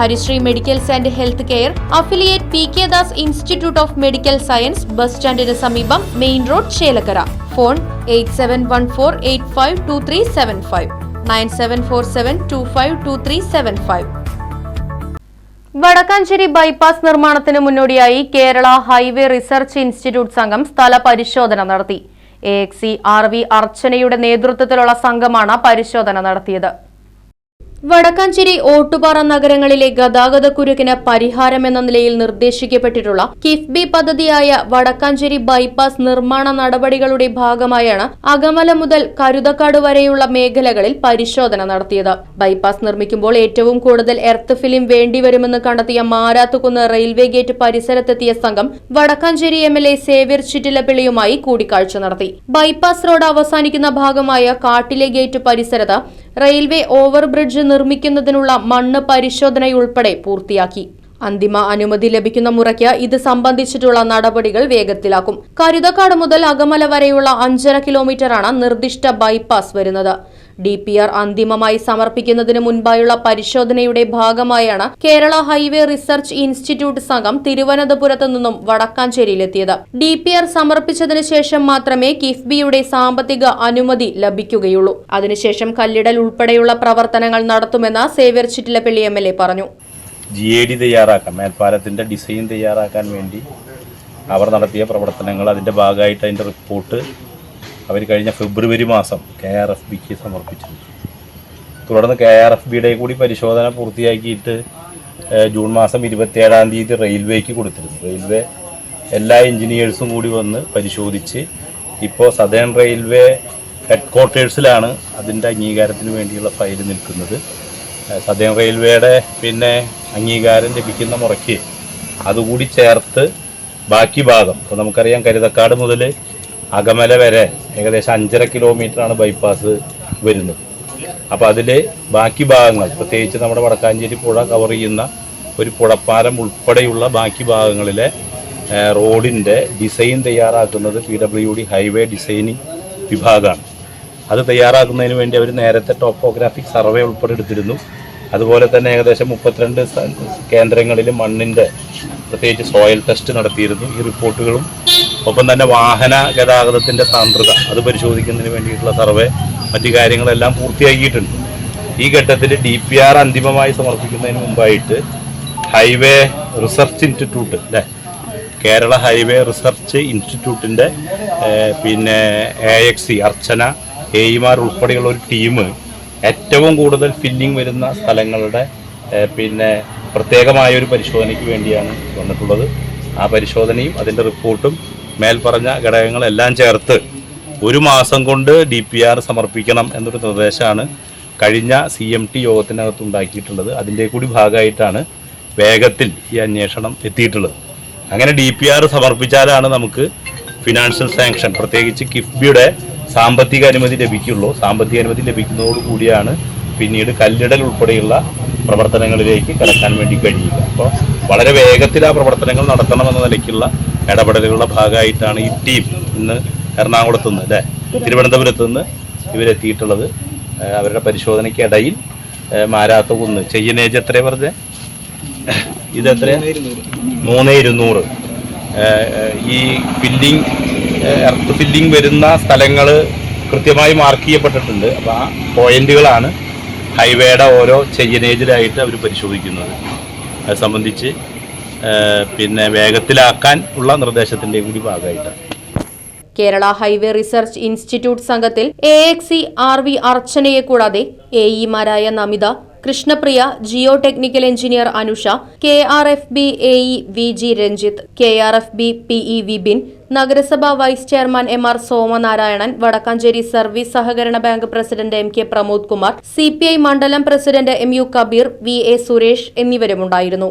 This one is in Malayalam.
Harisree medicals and health care affiliate P K Das institute of medical science bus സ്റ്റാൻഡിന് സമീപം main road Chelakkara. Phone eight seven one four eight five two three seven five. Nine seven four seven two five two three seven five. Vadakkanchery bypass നിർമ്മാണത്തിന് മുന്നോടിയായി കേരള ഹൈവേ റിസർച്ച് ഇൻസ്റ്റിറ്റ്യൂട്ട് സംഘം സ്ഥല പരിശോധന നടത്തി. എ എക്സി ആർ വി അർച്ചനയുടെ നേതൃത്വത്തിലുള്ള സംഘമാണ് പരിശോധന നടത്തിയത്. വടക്കാഞ്ചേരി ഓട്ടുപാറ നഗരങ്ങളിലെ ഗതാഗത കുരുക്കിന് പരിഹാരമെന്ന നിലയിൽ നിർദ്ദേശിക്കപ്പെട്ടിട്ടുള്ള കിഫ്ബി പദ്ധതിയായ വടക്കാഞ്ചേരി ബൈപ്പാസ് നിർമ്മാണ നടപടികളുടെ ഭാഗമായാണ് അകമല മുതൽ കരുതക്കാട് വരെയുള്ള മേഖലകളിൽ പരിശോധന നടത്തിയത്. ബൈപ്പാസ് നിർമ്മിക്കുമ്പോൾ ഏറ്റവും കൂടുതൽ എർത്ത് ഫിലിം വേണ്ടിവരുമെന്ന് കണ്ടെത്തിയ മാരാത്തുകുന്ന് റെയിൽവേ ഗേറ്റ് പരിസരത്തെത്തിയ സംഘം Vadakkanchery M L A Xavier ചിറ്റിലപ്പിള്ളിയുമായി കൂടിക്കാഴ്ച നടത്തി. ബൈപ്പാസ് റോഡ് അവസാനിക്കുന്ന ഭാഗമായ കാട്ടിലെ ഗേറ്റ് പരിസരത്ത് റെയിൽവേ ഓവർബ്രിഡ്ജ് നിർമ്മിക്കുന്നതിനുള്ള മണ്ണ് പരിശോധനയുൾപ്പെടെ പൂർത്തിയാക്കി. അന്തിമ അനുമതി ലഭിക്കുന്ന മുറയ്ക്ക് ഇത് സംബന്ധിച്ചിട്ടുള്ള നടപടികൾ വേഗത്തിലാക്കും. കരുതക്കാട് മുതൽ അകമല വരെയുള്ള അഞ്ചര കിലോമീറ്ററാണ് നിർദ്ദിഷ്ട ബൈപ്പാസ് വരുന്നത്. ഡി പി ആർ അന്തിമമായി സമർപ്പിക്കുന്നതിന് മുൻപായുള്ള പരിശോധനയുടെ ഭാഗമായാണ് കേരള ഹൈവേ റിസർച്ച് ഇൻസ്റ്റിറ്റ്യൂട്ട് സംഘം തിരുവനന്തപുരത്ത് നിന്നും വടക്കാഞ്ചേരിയിലെത്തിയത്. ഡി പി ആർ സമർപ്പിച്ചതിന് ശേഷം മാത്രമേ കിഫ്ബിയുടെ സാമ്പത്തിക അനുമതി ലഭിക്കുകയുള്ളൂ. അതിനുശേഷം കല്ലിടൽ ഉൾപ്പെടെയുള്ള പ്രവർത്തനങ്ങൾ നടത്തുമെന്ന് Xavier Chittilappally M L A പറഞ്ഞു. ജി എ ഡി തയ്യാറാക്കാൻ മേൽപ്പാലത്തിന്റെ ഡിസൈൻ തയ്യാറാക്കാൻ വേണ്ടി അവർ നടത്തിയ പ്രവർത്തനങ്ങൾ അതിന്റെ ഭാഗമായിട്ട് അതിന്റെ റിപ്പോർട്ട് അവർ കഴിഞ്ഞ ഫെബ്രുവരി മാസം കെ ആർ എഫ് ബിക്ക് സമർപ്പിച്ചിട്ടുണ്ട് തുടർന്ന് കെ ആർ എഫ് ബിയുടെ കൂടി പരിശോധന പൂർത്തിയാക്കിയിട്ട് ജൂൺ മാസം ഇരുപത്തിയേഴാം തീയതി റെയിൽവേക്ക് കൊടുത്തിരുന്നു. റെയിൽവേ എല്ലാ എഞ്ചിനീയേഴ്സും കൂടി വന്ന് പരിശോധിച്ച് ഇപ്പോൾ സദേൺ റെയിൽവേ ഹെഡ് ക്വാർട്ടേഴ്സിലാണ് അതിന്റെ അംഗീകാരത്തിന് വേണ്ടിയുള്ള ഫയൽ നിൽക്കുന്നത്. സദേൺ റെയിൽവേയുടെ പിന്നെ അംഗീകാരം ലഭിക്കുന്ന മുറയ്ക്ക് അതുകൂടി ചേർത്ത് ബാക്കി ഭാഗം ഇപ്പോൾ നമുക്കറിയാം കരുതക്കാട് മുതൽ അകമല വരെ ഏകദേശം അഞ്ചര കിലോമീറ്ററാണ് ബൈപ്പാസ് വരുന്നത്. അപ്പോൾ അതിലെ ബാക്കി ഭാഗങ്ങൾ പ്രത്യേകിച്ച് നമ്മുടെ വടക്കാഞ്ചേരി പുഴ കവർ ചെയ്യുന്ന ഒരു പുഴപ്പാലം ഉൾപ്പെടെയുള്ള ബാക്കി ഭാഗങ്ങളിലെ റോഡിന്റെ ഡിസൈൻ തയ്യാറാക്കുന്നത് P W D highway designing വിഭാഗമാണ്. അത് തയ്യാറാക്കുന്നതിന് വേണ്ടി അവർ നേരത്തെ ടോപ്പോഗ്രാഫിക് സർവേ ഉൾപ്പെടെ എടുത്തിരുന്നു. അതുപോലെ തന്നെ ഏകദേശം മുപ്പത്തിരണ്ട് കേന്ദ്രങ്ങളിൽ മണ്ണിന്റെ പ്രത്യേകിച്ച് സോയിൽ ടെസ്റ്റ് നടത്തിയിരുന്നു. ഈ റിപ്പോർട്ടുകളും ഒപ്പം തന്നെ വാഹന ഗതാഗതത്തിന്റെ സാന്ദ്രത അത് പരിശോധിക്കുന്നതിന് വേണ്ടിയിട്ടുള്ള സർവേ മറ്റു കാര്യങ്ങളെല്ലാം പൂർത്തിയാക്കിയിട്ടുണ്ട്. ഈ ഘട്ടത്തിൽ ഡി പി ആർ അന്തിമമായി സമർപ്പിക്കുന്നതിന് മുമ്പായിട്ട് ഹൈവേ റിസർച്ച് ഇൻസ്റ്റിറ്റ്യൂട്ട് അല്ലേ? കേരള ഹൈവേ റിസർച്ച് ഇൻസ്റ്റിറ്റ്യൂട്ടിന്റെ പിന്നെ എ എക്സ് സി അർച്ചന എയിമാർ ഉൾപ്പെടെയുള്ള ഒരു ടീം ഏറ്റവും കൂടുതൽ ഫില്ലിംഗ് വരുന്ന സ്ഥലങ്ങളുടെ പിന്നെ പ്രത്യേകമായ ഒരു പരിശോധനയ്ക്ക് വേണ്ടിയാണ് വന്നിട്ടുള്ളത്. ആ പരിശോധനയും അതിന്റെ റിപ്പോർട്ടും മേൽപ്പറഞ്ഞ ഘടകങ്ങളെല്ലാം ചേർത്ത് ഒരു മാസം കൊണ്ട് ഡി പി ആർ സമർപ്പിക്കണം എന്നൊരു നിർദ്ദേശമാണ് കഴിഞ്ഞ സി എം ടി യോഗത്തിനകത്ത് ഉണ്ടാക്കിയിട്ടുള്ളത്. അതിന്റെ കൂടി ഭാഗമായിട്ടാണ് വേഗത്തിൽ ഈ അന്വേഷണം എത്തിയിട്ടുള്ളത്. അങ്ങനെ ഡി പി ആർ സമർപ്പിച്ചാലാണ് നമുക്ക് ഫിനാൻഷ്യൽ സാങ്ഷൻ പ്രത്യേകിച്ച് കിഫ്ബിയുടെ സാമ്പത്തിക അനുമതി ലഭിക്കുള്ളൂ. സാമ്പത്തിക അനുമതി ലഭിക്കുന്നതോടുകൂടിയാണ് പിന്നീട് കല്ലിടൽ ഉൾപ്പെടെയുള്ള പ്രവർത്തനങ്ങളിലേക്ക് കടക്കാൻ വേണ്ടി കഴിയുക. അപ്പോൾ വളരെ വേഗത്തിൽ ആ പ്രവർത്തനങ്ങൾ നടത്തണമെന്ന നിലയ്ക്കുള്ള ഇടപെടലുകളുടെ ഭാഗമായിട്ടാണ് ഈ ടീം ഇന്ന് എറണാകുളത്ത് നിന്ന് അല്ലേ? തിരുവനന്തപുരത്ത് നിന്ന് ഇവരെത്തിയിട്ടുള്ളത്. അവരുടെ പരിശോധനയ്ക്കിടയിൽ മാരാത്ത മാരാത്തകുന്ന് ചെയ്യനേജ് എത്രയാണ് പറഞ്ഞത് ഇതെത്ര മൂന്ന് ഇരുന്നൂറ്. ഈ ഫില്ലിംഗ് എർത്ത് ഫില്ലിംഗ് വരുന്ന സ്ഥലങ്ങൾ കൃത്യമായി മാർക്ക് ചെയ്യപ്പെട്ടിട്ടുണ്ട്. അപ്പോൾ ആ പോയിന്റുകളാണ് ഹൈവേയുടെ ഓരോ ചെയ്യനേജിലായിട്ട് അവർ പരിശോധിക്കുന്നത്. അത് സംബന്ധിച്ച് പിന്നെ വേഗത്തിലാക്കാൻ ഉള്ള നിർദ്ദേശത്തിന്റെ കൂടി ഭാഗമായിട്ടാണ് കേരള ഹൈവേ റിസർച്ച് ഇൻസ്റ്റിറ്റ്യൂട്ട് സംഘത്തിൽ എ എക്സി ആർ വി അർച്ചനയെ കൂടാതെ A ഇമാരായ Namitha Krishnapriya geo technical engineer Anusha K R F B A E V G Ranjith K R F B P E Vipin നഗരസഭാ vice chairman M R Somanarayanan Vadakkanchery service സഹകരണ bank president M K Pramod Kumar C P I മണ്ഡലം president M U Kabeer V A Suresh എന്നിവരുമുണ്ടായിരുന്നു.